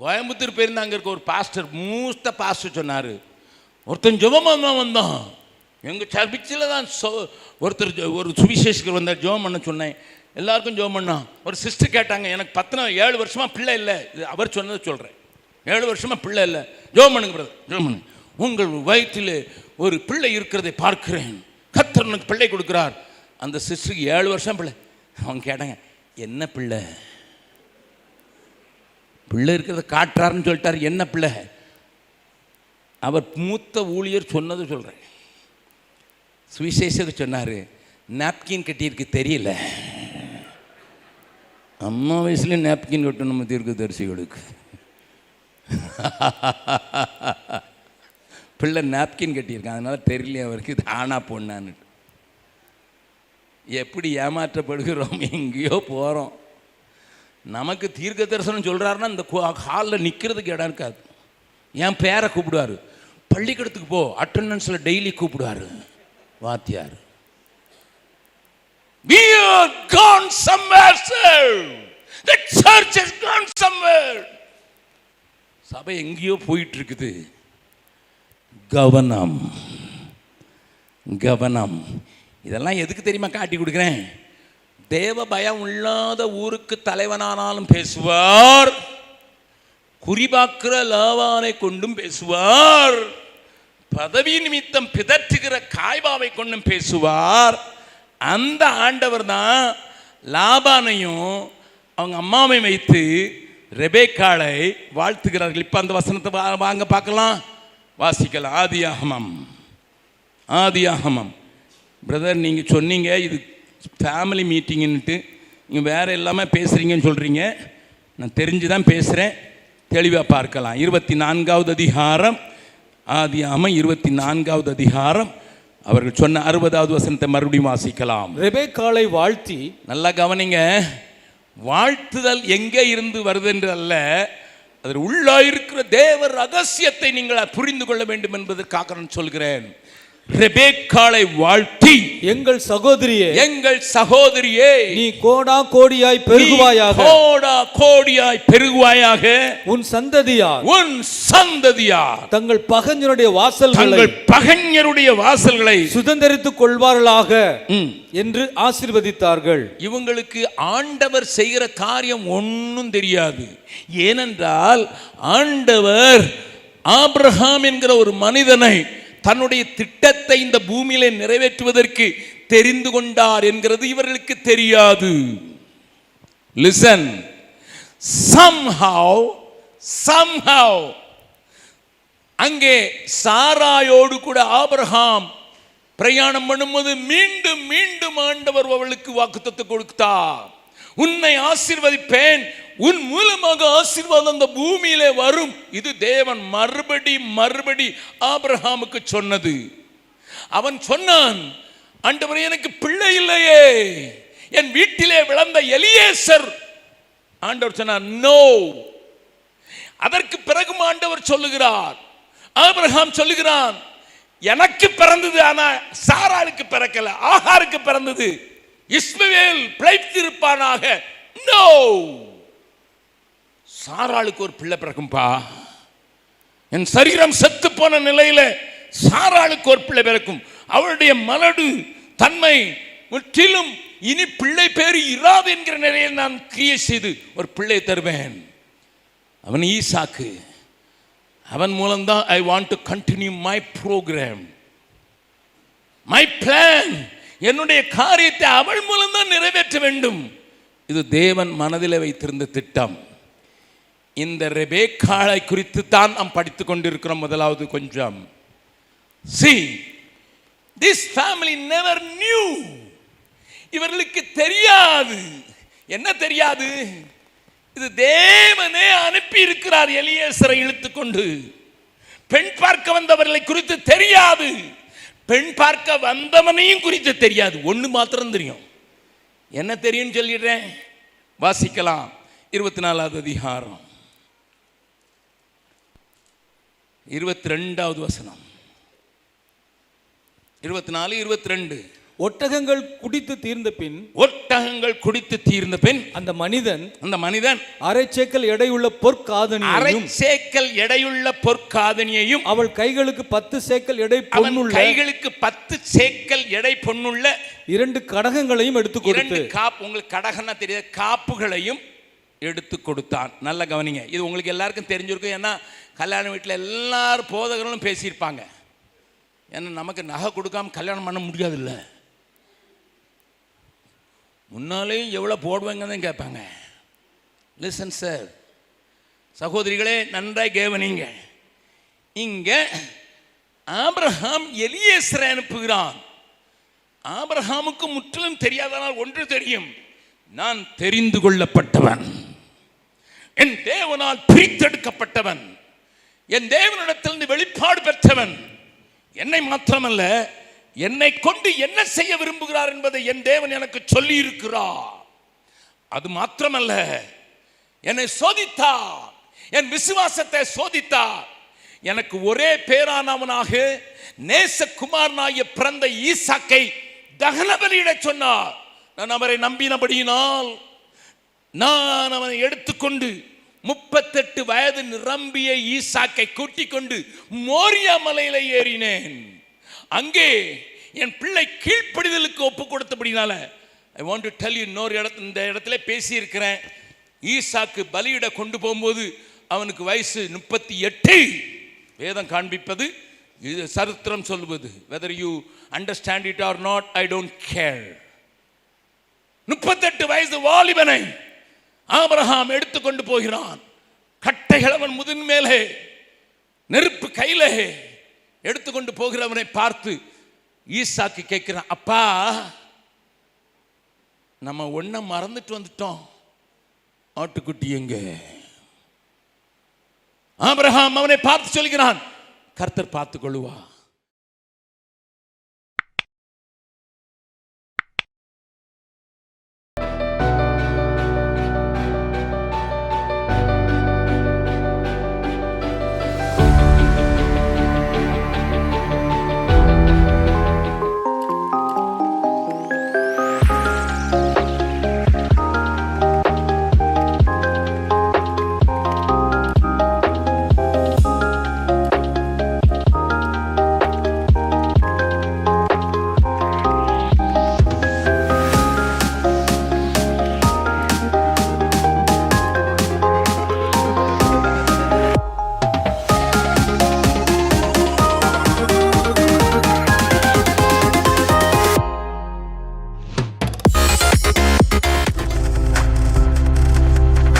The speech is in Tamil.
கோயம்புத்தூர் போயிருந்தா அங்கே இருக்க ஒரு பாஸ்டர் மூஸ்த பாஸ்டர் சொன்னார் ஒருத்தன் ஜெபம் வந்தோம் வந்தான். எங்கள் சர்பிச்சில் தான் சோ ஒருத்தர் ஒரு சுவிசேஷகர் வந்தார் ஜெபம் பண்ண சொன்னேன். எல்லாருக்கும் ஜெபம் பண்ணான். ஒரு சிஸ்டர் கேட்டாங்க எனக்கு பத்தின ஏழு வருஷமாக பிள்ளை இல்லை. இது அவர் சொன்னதை சொல்கிறேன் ஏழு வருஷமாக பிள்ளை இல்லை. ஜெபம் பண்ணுங்க பிரதர் ஜெபம் பண்ணுங்க. உங்கள் வயிற்றில் ஒரு பிள்ளை இருக்கிறதை பார்க்கிறேன். கத்தர் உனக்கு பிள்ளை கொடுக்குறார். அந்த சிஸ்டருக்கு ஏழு வருஷம் பிள்ளை. அவங்க கேட்டாங்க என்ன பிள்ளை? பிள்ளை இருக்கிறத காட்டுறாருன்னு சொல்லிட்டார். என்ன பிள்ளை? அவர் மூத்த ஊழியர் சொன்னது சொல்கிறேன் சுவிசேஷத்துக்கு சொன்னார் நாப்கின் கட்டியிருக்கு தெரியல. அம்மா வயசுல நாப்கின் கட்டணும் நம்ம தீர்க்க தரிசிகளுக்கு. பிள்ளை நாப்கின் கட்டியிருக்கான். அதனால தெரியல அவருக்கு. இது ஆனா பொண்ணான்னு. எப்படி ஏமாற்றப்படுகிறோம்? எங்கேயோ போகிறோம் நமக்கு தீர்க்க தரிசனம் சொல்கிறாருன்னா இந்த ஹாலில் நிற்கிறதுக்கு இடம் இருக்காது. என் பேரை கூப்பிடுவார். பள்ளிக்கூடத்துக்கு போ அட்டண்டன்ஸில் டெய்லி கூப்பிடுவார். வாத்தியார். We are gone somewhere, sir. The church has gone somewhere. சபை எங்கேயோ போயிட்டு இருக்குது கவனம். கவனம். இதெல்லாம் எதுக்கு தெரியுமா காட்டி கொடுக்குறேன்? தேவ பயம் இல்லாத ஊருக்கு தலைவனானாலும் பேசுவார். குறிபாக்குற லாவானை கொண்டும் பேசுவார். பதவி நிமித்தம் பிதற்றுகிற காய்பாவை கொண்டும் பேசுவார். அந்த ஆண்டவர் தான் லாபானையும் அவங்க அம்மாவை வைத்து ரெபேக்காளை வாழ்த்துகிறார்கள். இப்போ அந்த வசனத்தை வாங்க பார்க்கலாம். வாசிக்கலாம். ஆதியாகமம். ஆதியாகமம். பிரதர் நீங்கள் சொன்னீங்க இது ஃபேமிலி மீட்டிங்னுட்டு நீங்கள் வேறு எல்லாமே பேசுகிறீங்கன்னு சொல்கிறீங்க நான் தெரிஞ்சு தான் பேசுகிறேன் தெளிவாக பார்க்கலாம். இருபத்தி நான்காவது அதிகாரம் ஆதியாகமம் இருபத்தி நான்காவது அதிகாரம். அவர்கள் சொன்ன அறுபதாவது வசனத்தை மறுபடியும் வாசிக்கலாம். ரெபேக்காளை வாழ்த்தி நல்லா கவனிங்க. வாழ்த்துதல் எங்கே இருந்து வருது என்று அல்ல அதில் உள்ளாயிருக்கிற தேவ ரகசியத்தை நீங்கள் புரிந்து கொள்ள வேண்டும் என்பதற்காக நான் சொல்கிறேன். ரெபேக்காளை வாழ்த்தி. எங்கள் சகோதரியே எங்கள் சகோதரியே நீ கோடா கோடியாய் பெருகுவாயாக. கோடா கோடியாய் பெருகுவாயாக. உன் சந்ததியார் உன் சந்ததியார் தங்கள் பகஞ்சனுடைய வாசல்களை தங்கள் பகைஞருடைய வாசல்களை சுதந்தரித்துக் கொள்வார்களாக என்று ஆசீர்வதித்தார்கள். இவங்களுக்கு ஆண்டவர் செய்கிற காரியம் ஒன்றும் தெரியாது. ஏனென்றால் ஆண்டவர் ஆபிரகாம் என்கிற ஒரு மனிதனை தன்னுடைய திட்டத்தை இந்த பூமியிலே நிறைவேற்றுவதற்கு தெரிந்து கொண்டார் என்கிறது இவர்களுக்கு தெரியாது. லிசன் somehow somehow அங்கே சாராயோடு கூட ஆபிரகாம் பிரயாணம் பண்ணும்போது மீண்டும் மீண்டும் ஆண்டவர் அவளுக்கு வாக்குத்தத்தை கொடுத்தார். உன்னை ஆசிர்வதிப்பேன். உன் மூலமாக ஆசீர்வாதம் அந்த பூமியிலே வரும். இது தேவன் மறுபடி மறுபடி ஆபிரஹாமுக்கு சொன்னது. அவன் சொன்னான் ஆண்டவர் எனக்கு பிள்ளை இல்லையே. என் வீட்டிலே விளந்த எலியேசர். ஆண்டவர் சொன்னார் நோ. அதற்கு பிறகும் ஆண்டவர் சொல்லுகிறார். ஆபிரகாம் சொல்லுகிறான் எனக்கு பிறந்தது ஆனா சாராளுக்கு பிறக்கல ஆகாருக்கு பிறந்தது. இஸ்மவேல் பிழைத்திருப்பானாக? நோ சாராளுக்கு ஒரு பிள்ளை பிறக்கும்பா. என் சரீரம் செத்து போன நிலையில சாராளுக்கு ஒரு பிள்ளை பிறக்கும். அவளுடைய மலடு தன்மை முற்றிலும் இனி பிள்ளை பேரு இராது என்கிற நிலையில் நான் கிரியை செய்து ஒரு பிள்ளை தருவேன். அவன் ஈசாக்கு. அவன் மூலம்தான் I want to continue my program my plan என்னுடைய காரியத்தை அவள் மூலம்தான் நிறைவேற்ற வேண்டும். இது தேவன் மனதில் வைத்திருந்த திட்டம். இந்த ரெபேக்காளை குறித்து தான் நாம் படித்துக் கொண்டிருக்கிறோம் முதலாவது கொஞ்சம். See this family never knew இவர்களுக்கு தெரியாது. என்ன தெரியாது? இது தேவனே அனுப்பி இருக்கிறார் எலியேசரை இழுத்துக்கொண்டு. பெண் பார்க்க வந்தவர்களை குறித்து தெரியாது. பெண் பார்க்க வந்தவனையும் குறித்து தெரியாது. ஒன்று மாத்திரம் தெரியும். என்ன தெரியும் சொல்லிடுறேன்? வாசிக்கலாம். இருபத்தி நாலாவது அதிகாரம். இருபத்தி ரெண்டாவது வசனம். இருபத்தி நாலு இருபத்தி ரெண்டு ஒட்டகங்கள் குடித்து தீர்ந்த பின் ஒட்டகங்கள் குடித்து தீர்ந்த பின் அந்த மனிதன் அந்த மனிதன் அரை சேக்கல் எடையுள்ள அரை பொற்காதனியையும் சேக்கல் எடையுள்ள பொற்காதனியையும் அவள் கைகளுக்கு பத்து சேக்கல் எடை பொன்னுள்ள கைகளுக்கு பத்து சேக்கல் எடை பொன்னுள்ள இரண்டு கடகங்களையும் எடுத்து இரண்டு கொடுத்து காப்பு உங்களுக்கு கடகன்னா தெரியாது காப்புகளையும் எடுத்து கொடுத்தான். நல்ல கவனிங்க. இது உங்களுக்கு எல்லாருக்கும் தெரிஞ்சிருக்கும். ஏன்னா கல்யாண வீட்டில் எல்லாரும் போதகர்களும் பேசியிருப்பாங்க. ஏன்னா நமக்கு நகை கொடுக்காம கல்யாணம் பண்ண முடியாதுல்ல. முன்னாலேயும் எவ்வளோ போடுவாங்கன்னு தான் கேட்பாங்க. லிசன் சார் சகோதரிகளே நன்றாய் கேவனிங்க. இங்கே ஆபிரகாம் எலியேசரை அனுப்புகிறான். ஆபிரகாமுக்கு முற்றிலும் தெரியாதனால் ஒன்று தெரியும். நான் தெரிந்து கொள்ளப்பட்டவன். என் தேவனால் பிரித்தெடுக்கப்பட்டவன். என் தேவனிடத்திலிருந்து வெளிப்பாடு பெற்றவன். என்னை மாத்திரமல்ல என்னை கொண்டு என்ன செய்ய விரும்புகிறார் என்பதை என் தேவன் எனக்கு சொல்லி இருக்கிறார் அது மாத்திரமல்ல என்னை சோதித்தார். என் விசுவாசத்தை சோதித்தார். எனக்கு ஒரே பேரானவனாக நேசகுமாரனாகிய பிறந்த ஈசாக்கை தகன சொன்னார். நான் அவரை நம்பினபடியினால் நான் அவனை எடுத்துக்கொண்டு முப்பத்தெட்டு வயது நிரம்பிய ஈசாக்கை கூட்டிக் கொண்டு மோரியா மலையில ஏறினேன். அங்கே என் பிள்ளை கீழ்ப்படிதலுக்கு ஒப்பு கொடுத்தபடினால I want to tell you இன்னொரு இடத்து இந்த இடத்துல பேசியிருக்கிறேன். ஈசாக்கு பலியிட கொண்டு போகும்போது அவனுக்கு வயசு முப்பத்தி எட்டு. வேதம் காண்பிப்பது இது சரித்திரம் சொல்லுவது. Whether you understand it or not I don't care முப்பத்தெட்டு வயசு வாலிபனை ஆபிரகாம் எடுத்துக்கொண்டு போகிறான். கட்டைகள் அவன் முதின் மேலே நெருப்பு கையிலே. எடுத்துக்கொண்டு போகிறவனை பார்த்து ஈசாக்கு கேட்கிறான் அப்பா நம்ம ஒன்றை மறந்துட்டு வந்துட்டோம். ஆட்டுக்குட்டி எங்க? ஆபிரஹாம் அவனை பார்த்து சொல்கிறான் கர்த்தர் பார்த்து கொள்ளுவா